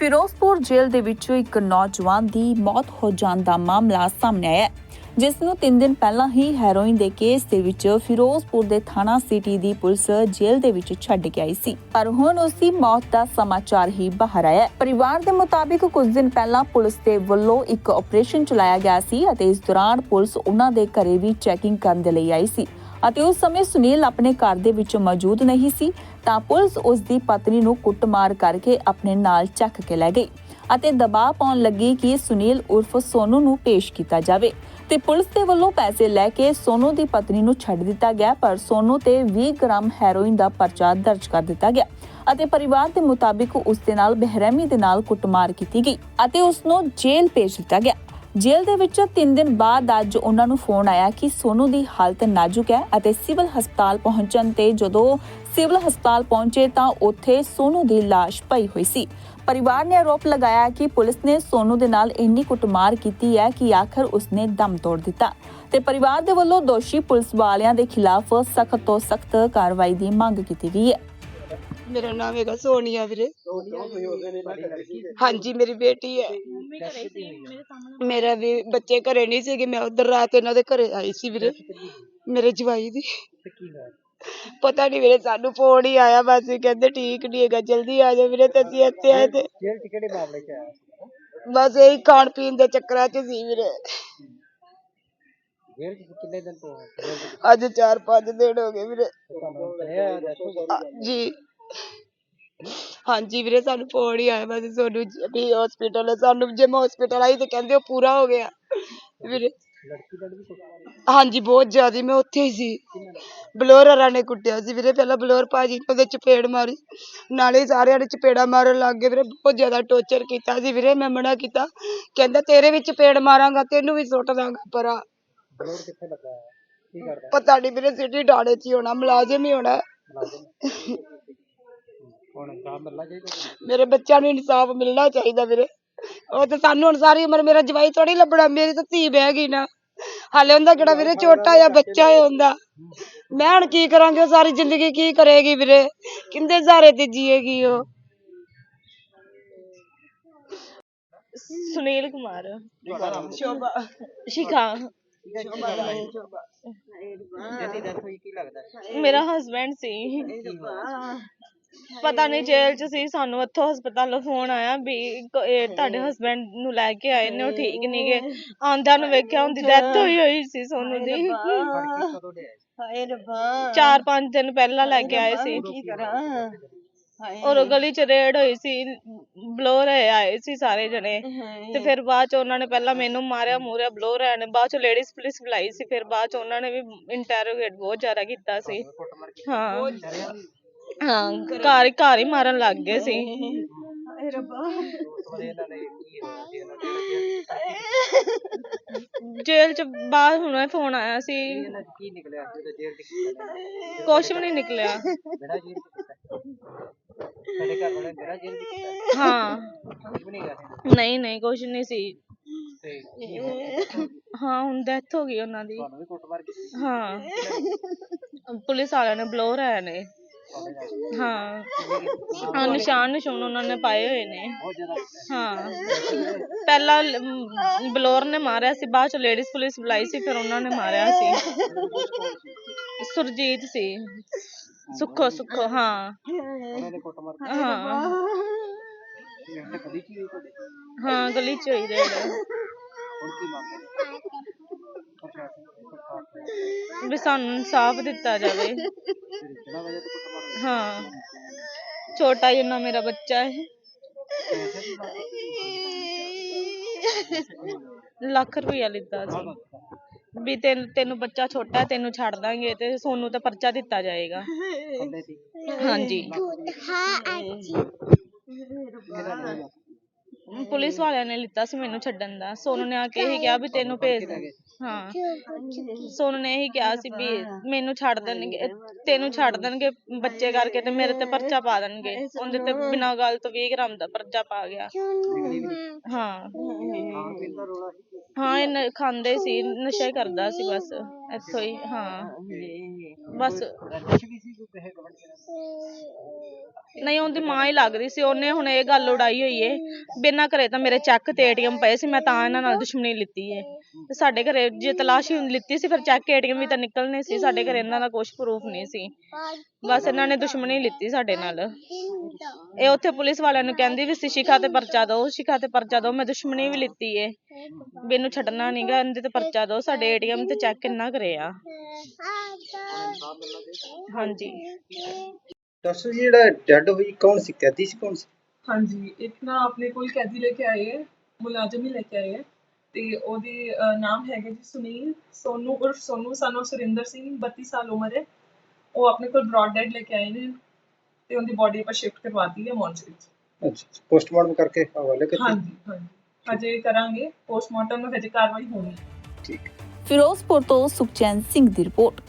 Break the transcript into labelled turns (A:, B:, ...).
A: ਫਿਰੋਜ਼ਪੁਰ ਜੇਲ੍ਹ ਦੇ ਵਿੱਚੋਂ ਇੱਕ ਨੌਜਵਾਨ ਦੀ ਮੌਤ ਹੋ ਜਾਣ ਦਾ ਮਾਮਲਾ ਸਾਹਮਣੇ ਆਇਆ ਹੈ। ਜਿਸ ਨੂੰ 3 ਦਿਨ ਪਹਿਲਾਂ ਹੀ ਹੈਰੋਇਨ ਦੇ ਕੇਸ ਦੇ ਵਿੱਚ ਫਿਰੋਜ਼ਪੁਰ ਦੇ ਥਾਣਾ ਸਿਟੀ ਦੀ ਪੁਲਿਸ ਜੇਲ੍ਹ ਦੇ ਵਿੱਚ ਛੱਡ ਕੇ ਆਈ ਸੀ। ਪਰ ਹੁਣ ਉਸ ਦੀ ਮੌਤ ਦਾ ਸਮਾਚਾਰ ਹੀ ਬਾਹਰ ਆਇਆ ਪਰਿਵਾਰ ਦੇ ਮੁਤਾਬਿਕ ਕੁਝ ਦਿਨ ਪਹਿਲਾਂ ਪੁਲਿਸ ਦੇ ਵੱਲੋਂ ਇੱਕ ਆਪਰੇਸ਼ਨ ਚਲਾਇਆ ਗਿਆ ਸੀ ਅਤੇ ਇਸ ਦੌਰਾਨ ਪੁਲਿਸ ਉਹਨਾਂ ਦੇ ਘਰੇ ਵੀ ਚੈਕਿੰਗ ਕਰਨ ਦੇ ਲਈ ਆਈ ਸੀ। ਅਤੇ ਉਸ ਸਮੇਂ ਸੁਨੀਲ ਆਪਣੇ ਘਰ ਦੇ ਵਿੱਚ ਮੌਜੂਦ ਨਹੀਂ ਸੀ, ਤਾਂ ਪੁਲਿਸ ਉਸ ਦੀ ਪਤਨੀ ਨੂੰ ਕੁੱਟਮਾਰ ਕਰਕੇ ਆਪਣੇ ਨਾਲ ਚੱਕ ਕੇ ਲੈ ਗਈ ਅਤੇ ਦਬਾਅ ਪਾਉਣ ਲੱਗੀ ਕਿ ਸੁਨੀਲ ਉਰਫ ਸੋਨੂ ਨੂੰ ਪੇਸ਼ ਕੀਤਾ ਜਾਵੇ ਤੇ ਪੁਲਿਸ ਦੇ ਵੱਲੋਂ ਪੈਸੇ ਲੈ ਕੇ ਸੋਨੂ ਦੀ ਪਤਨੀ ਨੂੰ ਛੱਡ ਦਿੱਤਾ ਗਿਆ, ਪਰ ਸੋਨੂ ਤੇ 20 ਗ੍ਰਾਮ ਹੈਰੋਇਨ ਦਾ ਪਰਚਾ ਦਰਜ ਕਰ ਦਿੱਤਾ ਗਿਆ ਅਤੇ ਪਰਿਵਾਰ ਦੇ ਮੁਤਾਬਿਕ ਉਸ ਦੇ ਨਾਲ ਬਹਿਰਮੀ ਦੇ ਨਾਲ ਕੁੱਟਮਾਰ ਕੀਤੀ ਗਈ ਅਤੇ ਉਸ ਨੂੰ ਜੇਲ੍ਹ ਭੇਜ ਦਿੱਤਾ ਗਿਆ। ਜੇਲ੍ਹ ਦੇ ਵਿੱਚ 3 ਦਿਨ ਬਾਅਦ ਅੱਜ ਉਹਨਾਂ ਨੂੰ ਫੋਨ ਆਇਆ ਕਿ ਸੋਨੂ ਦੀ ਹਾਲਤ ਨਾਜ਼ੁਕ ਹੈ ਅਤੇ ਸਿਵਲ ਹਸਪਤਾਲ ਪਹੁੰਚਣ ਤੇ ਜਦੋਂ ਸਿਵਲ ਹਸਪਤਾਲ ਪਹੁੰਚੇ ਤਾਂ ਉੱਥੇ ਸੋਨੂ ਦੀ ਲਾਸ਼ ਪਈ ਹੋਈ ਸੀ। ਪਰਿਵਾਰ ਨੇ ਆਰੋਪ ਲਗਾਇਆ ਕਿ ਪੁਲਿਸ ਨੇ ਸੋਨੂ ਦੇ ਨਾਲ ਇੰਨੀ ਕੁੱਟਮਾਰ ਕੀਤੀ ਹੈ ਕਿ ਆਖਰ ਉਸਨੇ ਦਮ ਤੋੜ ਦਿੱਤਾ ਤੇ ਪਰਿਵਾਰ ਦੇ ਵੱਲੋਂ ਦੋਸ਼ੀ ਪੁਲਿਸ ਵਾਲਿਆਂ ਦੇ ਖਿਲਾਫ ਸਖਤ ਤੋਂ ਸਖਤ ਕਾਰਵਾਈ ਦੀ ਮੰਗ ਕੀਤੀ ਗਈ ਹੈ।
B: ਮੇਰਾ ਨਾਮ ਹੈਗਾ ਸੋਨੀਆ ਵੀਰੇ। ਹਾਂਜੀ, ਮੇਰੀ ਬੇਟੀ ਹੈ। ਮੇਰਾ ਵੀ ਬੱਚੇ ਘਰੇ ਨਹੀਂ ਸੀਗੇ, ਮੈਂ ਉਧਰ ਰਾਤ ਇਹਨਾਂ ਦੇ ਘਰੇ ਆਈ ਸੀ ਵੀਰੇ, ਮੇਰੇ ਜਵਾਈ ਦੀ। ਪਤਾ ਨਹੀਂ ਵੀਰੇ, ਸਾਨੂੰ ਫੋਨ ਹੀ ਆਇਆ ਬਸ ਕਹਿੰਦੇ ਠੀਕ ਨਹੀਂ ਹੈਗਾ, ਜਲਦੀ ਆ ਜਾ ਵੀਰੇ ਤੇ ਅਸੀਂ ਇੱਥੇ ਆਏ ਤੇ
C: ਕਿਹੜੇ ਮਾਮਲੇ ਚ ਆਇਆ
B: ਬਸ ਇਹੀ ਖਾਣ ਪੀਣ ਦੇ ਚੱਕਰਾਂ 'ਚ ਸੀ ਵੀਰੇ। ਅੱਜ 4-5 ਦਿਨ ਹੋ ਗਏ ਵੀਰੇ। ਜੀ। ਹਾਂਜੀ ਵੀਰੇ ਸਾਨੂੰ ਫੋਨ ਹੀ ਆਇਆ। ਬਸ ਸੋਨੂੰ ਵੀ ਹਸਪੀਟਲ ਸਾਨੂੰ ਜੇ ਮੈਂ ਹਸਪੀਟਲ ਆਈ ਤੇ ਕਹਿੰਦੇ ਉਹ ਪੂਰਾ ਹੋ ਗਿਆ। ਵੀਰੇ
C: ਵੀ
B: ਹਾਂਜੀ ਬਹੁਤ ਜ਼ਿਆਦਾ ਮੈਂ ਉੱਥੇ ਹੀ ਸੀ। ਬਲੋਰ ਨੇ ਕੁੱਟਿਆ ਸੀ ਵੀਰੇ ਪਹਿਲਾਂ ਬਲੋਰ ਭਾਜੀ ਨੇ ਉਹਦੇ ਚਪੇੜ ਮਾਰੀ। ਨਾਲੇ ਸਾਰਿਆਂ ਨੇ ਚਪੇੜਾ ਮਾਰਨ ਲੱਗ ਗਏ ਵੀਰੇ ਬਹੁਤ ਜ਼ਿਆਦਾ ਟੌਰਚਰ ਕੀਤਾ ਸੀ ਵੀਰੇ ਮੈਂ ਮਨਾ ਕੀਤਾ। ਕਹਿੰਦਾ ਤੇਰੇ ਵੀ ਚਪੇੜ ਮਾਰਾਂਗਾ ਤੈਨੂੰ ਵੀ ਸੁੱਟ ਦਾਂਗਾ ਪਰਾਂ।
C: ਬਲੋਰ ਕਿੱਥੇ ਲੱਗਾ? ਹੈ ਕੀ ਕਰਦਾ?
B: ਪਤਾ ਨਹੀਂ ਵੀਰੇ ਸਿਟੀ ਡਾੜੇ 'ਚ ਹੀ ਹੋਣਾ ਮੁਲਾਜ਼ਮ ਹੀ ਹੋਣਾ।
C: ਮੁਲਾਜ਼ਮ ਹੁਣ ਕੰਮ ਮਿਲਣਾ ਚਾਹੀਦਾ
B: ਮੇਰੇ ਬੱਚਿਆਂ ਨੂੰ ਇਨਸਾਫ ਮਿਲਣਾ ਚਾਹੀਦਾ ਵੀਰੇ। ਉਹ ਤੇ ਸਾਨੂੰ ਹੁਣ ਸਾਰੀ ਉਮਰ ਮੇਰਾ ਜਵਾਈ ਥੋੜੀ ਲੱਭਣਾ ਮੇਰੀ ਤਾਂ ਧੀ ਬਹਿ ਗਈ ਨਾ। ਹਾਲੇ ਉਹਦਾ ਕਿਹੜਾ ਵੀਰੇ ਛੋਟਾ ਜਿਹਾ ਬੱਚਾ ਹੈ ਹੁੰਦਾ। ਮੈਂ ਹੁਣ ਕੀ ਕਰਾਂਗੀ ਉਹ ਸਾਰੀ ਜ਼ਿੰਦਗੀ ਕੀ ਕਰੇਗੀ ਵੀਰੇ? ਕਿੰਦੇ ਸਹਾਰੇ ਤੇ ਜੀਏਗੀ ਉਹ?
D: ਸੁਨੀਲ ਕੁਮਾਰ।
B: ਸ਼ੋਭਾ
D: ਸ਼ਿਖਾ? ਮੇਰਾ ਹਸਬੰਡ ਸੀ। ਪਤਾ ਨਹੀਂ ਜੇਲ੍ਹ ਚ ਸੀ ਸਾਨੂੰ ਇੱਥੋਂ ਹਸਪਤਾਲੋਂ ਫੋਨ ਆਇਆ ਵੀ ਕ- ਇਹ ਤੁਹਾਡੇ ਹਸਬੰਡ ਨੂੰ ਲੈ ਕੇ ਆਏ ਨੇ ਉਹ ਠੀਕ ਨਹੀਂ ਗੇ। ਆਂਦਿਆਂ ਨੂੰ ਵੇਖਿਆ ਉਹਦੀ ਡੈਥ ਹੋਈ ਹੋਈ ਸੀ ਸੋਨੂੰ ਦੀ।
C: ਲੜਕੀ ਕਦੋਂ ਦੇ ਆਏ ਸੀ?
B: ਹਾਏ ਰੱਬਾ।
D: ਚਾਰ ਪੰਜ ਦਿਨ ਪਹਿਲਾਂ ਲੈ ਕੇ ਆਏ ਸੀ।
B: ਕੀ ਕਰਾਂ?
D: ਔਰ ਗਲੀ ਚ ਰੇਡ ਹੋਈ ਸੀ ਬਲੋਰ ਆਏ ਸੀ ਸਾਰੇ ਜਣੇ। ਤੇ ਫਿਰ ਬਾਅਦ ਚ ਉਹਨਾਂ ਨੇ ਪਹਿਲਾਂ ਮੈਨੂੰ ਮਾਰਿਆ ਮੂਰਿਆ ਬਲੋਰ ਨੇ। ਬਾਅਦ ਚ ਲੇਡੀਜ਼ ਪੁਲਿਸ ਬੁਲਾਈ ਸੀ ਫਿਰ ਬਾਅਦ ਚ ਉਹਨਾਂ ਨੇ ਵੀ ਇੰਟਰੋਗੇਟ ਬਹੁਤ ਜ਼ਿਆਦਾ ਕੀਤਾ ਸੀ।
C: ਕੁੱਟਮਾਰ ਕੀਤੀ।
D: ਹਾਂ।
C: ਡਰਿਆ ਨੀ?
D: ਹਾਂ ਘਰ ਘਰ ਹੀ ਮਾਰਨ ਲੱਗ ਗਏ ਸੀ।
B: ਰੱਬਾ।
C: ਜੇਲ੍ਹ
D: ਚ ਬਾਅਦ ਹੁਣ ਫੋਨ ਆਇਆ ਸੀ।
C: ਕੀ ਨਿਕਲਿਆ ਜਦੋਂ ਜੇਲ੍ਹ
D: ਕੁਛ ਵੀ ਨਹੀਂ ਨਿਕਲਿਆ।
C: ਬਿਨਾਂ ਜੇਲ੍ਹ ਚ ਕੀਤਾ ਸਾਡੇ ਘਰ ਵਾਲੇ ਬਿਨਾਂ ਜੇਲ੍ਹ ਚ ਕੀਤਾ
D: ਹਾਂ।
C: ਕੁਝ ਵੀ ਨਹੀਂ ਕਰ
D: ਨਹੀਂ ਨਹੀਂ ਕੁਛ ਨਹੀਂ ਸੀ।
C: ਤੇ ਕੀ ਹੋਇਆ?
D: ਹਾਂ ਹੁਣ ਡੈਥ ਹੋ ਗਈ ਉਹਨਾਂ ਦੀ।
C: ਤੁਹਾਨੂੰ ਵੀ ਕੁੱਟਮਾਰ ਕੀਤੀ।
D: ਹਾਂ। ਪੁਲਿਸ ਵਾਲਿਆਂ ਨੇ ਬਲੋਰ ਆਏ ਨੇ। ਹਾਂ। ਹਾਂ ਨਿਸ਼ਾਨ ਨਿਸ਼ਾਨ ਉਹਨਾਂ ਨੇ ਪਾਏ ਹੋਏ ਨੇ। ਹਾਂ। ਪਹਿਲਾਂ ਲ- ਮ, ਨੇ ਮਾਰਿਆ ਸੀ ਬਾਅਦ ਚ ਲੇਡੀਜ਼ ਪੁਲਿਸ ਬੁਲਾਈ ਸੀ ਫਿਰ ਉਹਨਾਂ ਨੇ ਮਾਰਿਆ ਸੀ। ਸੁਰਜੀਤ ਸੀ। ਸੁੱਖੋ ਸੁੱਖੋ ਹਾਂ।
C: ਉਹਨਾਂ ਨੇ ਕੁੱਟਮਾਰ
D: ਹਾਂ।
C: ਕੀਤੀ ਤੇ ਕਦੀ ਕੀ ਹੋਈ ਤੁਹਾਡੇ
D: ਹਾਂ ਗਲੀ ਚ ਹੋਈ ਰੇਡ
C: ਹੁਣ ਕੀ ਮੰਗ ਪ੍ਰਸ਼ਾਸਨ ਸਰਕਾਰ ਤੋਂ
D: ਵੀ ਸਾਨੂੰ ਇਨਸਾਫ ਦਿੱਤਾ ਜਾਵੇ।
C: ਰਿਸ਼ਤੇਦਾਰਾਂ ਵਜ੍ਹਾ ਤੋਂ ਕੁੱਟਮਾਰ ਹੋਈ।
D: ਹਾਂ। ਛੋਟਾ ਜਿਹਾ ਮੇਰਾ ਬੱਚਾ ਹੈ ਲੱਖ ਰੁਪਇਆ ਲਿੱਤਾ ਸੀ। ਵੀ ਤੈਨੂੰ ਤੈਨੂੰ ਬੱਚਾ ਛੋਟਾ ਹੈ, ਤੈਨੂੰ ਛੱਡ ਦਾਂਗੇ ਤੇ ਸੋਨੂੰ ਤੇ ਪਰਚਾ ਦਿੱਤਾ ਜਾਏਗਾ। ਹਾਂਜੀ। ਪੁਲਿਸ ਵਾਲਿਆਂ ਨੇ ਲਿੱਤਾ ਸੀ ਮੈਨੂੰ ਛੱਡਣ ਦਾ। ਸੋਨੂੰ ਨੇ ਆ ਕੇ ਇਹੀ ਕਿਹਾ ਵੀ ਤੈਨੂੰ ਭੇਜ ਦੇ ਹਾਂ। ਸੋਨੂੰ ਨੇ ਇਹੀ ਕਿਹਾ ਸੀ ਵੀ ਮੈਨੂੰ ਛੱਡ ਦੇਣਗੇ ਤੈਨੂੰ ਛੱਡ ਦੇਣਗੇ ਬੱਚੇ ਕਰਕੇ ਤੇ ਮੇਰੇ ਤੇ ਪਰਚਾ ਪਾ ਦੇਣਗੇ। ਉਹਦੇ ਤੇ ਬਿਨਾਂ ਗੱਲ ਤੋਂ 20 ਗ੍ਰਾਮ ਦਾ ਪਰਚਾ ਪਾ ਗਿਆ। ਹਾਂ। ਹਾਂ। ਇਹ ਖਾਂਦੇ ਸੀ ਨਸ਼ਾ ਹੀ ਕਰਦਾ ਸੀ ਬਸ। ਇੱਥੋਂ ਹੀ ਹਾਂ। ਬਸ ਨਹੀਂ ਉਹਦੀ ਮਾਂ ਹੀ ਲੱਗਦੀ ਸੀ ਉਹਨੇ ਹੁਣ ਇਹ ਗੱਲ ਉਡਾਈ ਹੋਈ ਏ। ਬਿਨਾਂ ਘਰੇ ਤਾਂ ਮੇਰੇ ਚੈੱਕ ਤੇ ਏਟੀਐਮ ਪਏ ਸੀ ਮੈਂ ਤਾਂ ਇਹਨਾਂ ਨਾਲ ਦੁਸ਼ਮਣੀ ਲਿੱਤੀ ਏ। ਤੇ ਸਾਡੇ ਘਰੇ ਜੇ ਤਲਾਸ਼ੀ ਲਿੱਤੀ ਸੀ ਫਿਰ ਚੈੱਕ ਏਟੀਐਮ ਵੀ ਤਾਂ ਨਿਕਲਨੇ ਸੀ ਸਾਡੇ ਘਰੇ ਇਹਨਾਂ ਦਾ ਕੁਝ ਪ੍ਰੂਫ ਨਹੀਂ ਸੀ। ਬਸ ਇਹਨਾਂ ਨੇ ਦੁਸ਼ਮਣੀ ਲਿੱਤੀ ਸਾਡੇ ਨਾਲ। ਇਹ ਉੱਥੇ ਪੁਲਿਸ ਵਾਲਿਆਂ ਨੂੰ ਕਹਿੰਦੀ ਵੀ ਸ਼ਿਖਾ ਤੇ ਪਰਚਾ ਦਿਓ ਸ਼ਿਖਾ ਤੇ ਪਰਚਾ ਦਿਓ ਮੈਂ ਦੁਸ਼ਮਣੀ ਵੀ ਲਿੱਤੀ ਏ। ਇਹਨੂੰ ਛੱਡਣਾ ਨਹੀਂਗਾ ਇਹਦੇ ਤੇ ਪਰਚਾ ਦਿਓ ਸਾਡੇ ਏਟੀਐਮ ਤੇ ਚੈੱਕ ਕਿੰਨਾ ਕਰੇ ਆ ਹਾਂਜੀ।
C: ਡਾਕਟਰ ਜੀ ਜਿਹੜਾ ਡੈਡ ਹੋਈ ਕੌਣ ਸੀ? ਕੈਦੀ ਸੀ ਕੌਣ ਸੀ?
E: ਹਾਂਜੀ ਇੱਕ ਨਾ ਆਪਣੇ ਕੋਲ ਕੈਦੀ ਲੈ ਕੇ ਆਏ ਹੈ ਮੁਲਾਜ਼ਮ ਹੀ ਲੈ ਕੇ ਆਏ ਹੈ ਤੇ ਉਹਦੇ ਅਹ, ਨਾਮ ਹੈਗਾ ਜੀ ਸੁਨੀਲ ਸੋਨੂ ਉਰਫ ਸੋਨੂ ਸਾਨੂੰ ਸੁਰਿੰਦਰ ਸਿੰਘ 32 ਸਾਲ ਉਮਰ ਹੈ। ਉਹ ਆਪਣੇ ਕੋਲ ਬ੍ਰੌਡ ਡੈਡ ਲੈ ਕੇ ਆਏ ਨੇ ਤੇ ਉਹਦੀ ਬੋਡੀ ਆਪਾਂ ਸ਼ਿਫਟ ਕਰਵਾਤੀ ਹੈ ਮੋਰਚਰੀ ਚ
C: ਅੱਛਾ ਪੋਸਟਮਾਰਟਮ ਕਰਕੇ ਹਵਾਲੇ ਕੀਤੀ
E: ਹਾਂਜੀ ਹਾਂਜੀ। ਹਜੇ ਕਰਾਂਗੇ ਪੋਸਟਮਾਰਟਮ ਨੂੰ ਹਜੇ ਕਾਰਵਾਈ ਹੋਣੀ ਹੈ।
C: ਠੀਕ।
A: ਫਿਰੋਜ਼ਪੁਰ ਤੋਂ ਸੁਖਚੈਨ ਸਿੰਘ ਦੀ ਰਿਪੋਰਟ